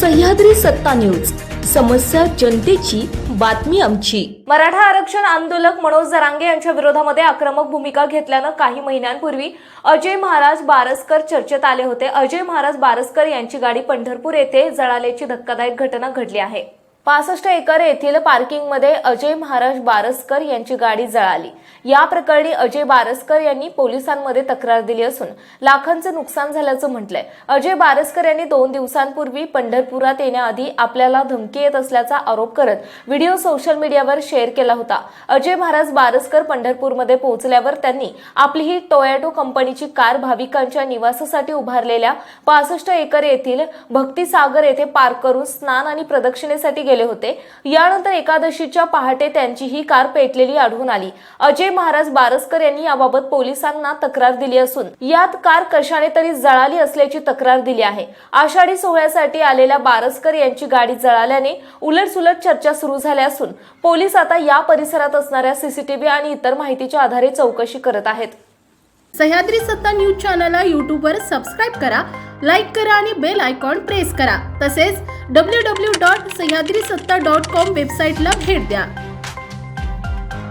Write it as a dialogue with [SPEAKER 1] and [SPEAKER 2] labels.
[SPEAKER 1] सह्याद्री सत्ता न्यूज. समस्या जनतेची बातमी आमची.
[SPEAKER 2] मराठा आरक्षण आंदोलक मनोज जरांगे यांच्या विरोधामध्ये आक्रमक भूमिका घेतल्यानं काही महिन्यांपूर्वी अजय महाराज बारसकर चर्चेत आले होते. अजय महाराज बारसकर यांची गाडी पंढरपूर येथे जळाल्याची धक्कादायक घटना घडली आहे. पासष्ट एकर येथील पार्किंगमध्ये अजय महाराज बारसकर यांची गाडी जळाली. या प्रकरणी अजय बारसकर यांनी पोलिसांमध्ये तक्रार दिली असून लाखांचं नुकसान झाल्याचं म्हटलंय. अजय बारसकर यांनी दोन दिवसांपूर्वी पंढरपुरात येण्याआधी आपल्याला धमकी येत असल्याचा आरोप करत व्हिडिओ सोशल मीडियावर शेअर केला होता. अजय महाराज बारसकर पंढरपूरमध्ये पोहोचल्यावर त्यांनी आपली ही टोयॅटो कंपनीची कार भाविकांच्या निवासासाठी उभारलेल्या पासष्ट एकर येथील भक्तिसागर येथे पार्क करून स्नान आणि प्रदक्षिणेसाठी गेले होते. यानंतर एकादशीच्या पहाटे त्यांची ही कार पेटलेली आढळून आली. अजय महाराज बारसकर यांनी याबाबत पोलिसांना तक्रार दिली असून यात कार कशाने तरी जळाली असल्याची तक्रार दिली आहे. आषाढी सोहळ्यासाठी आलेल्या बारसकर यांची गाडी जळाल्याने उलटसुलट चर्चा सुरू झाल्या असून पोलीस आता या परिसरात असणाऱ्या सीसीटीव्ही आणि इतर माहितीच्या आधारे चौकशी करत आहेत.
[SPEAKER 3] सह्याद्री सत्ता न्यूज चॅनलला यूट्यूबवर सबस्क्राईब करा लाईक करा आणि बेल आयकॉन प्रेस करा. तसेच डब्ल्यू डब्ल्यू डॉट सह्याद्री सत्ता डॉट कॉम वेबसाईटला भेट द्या.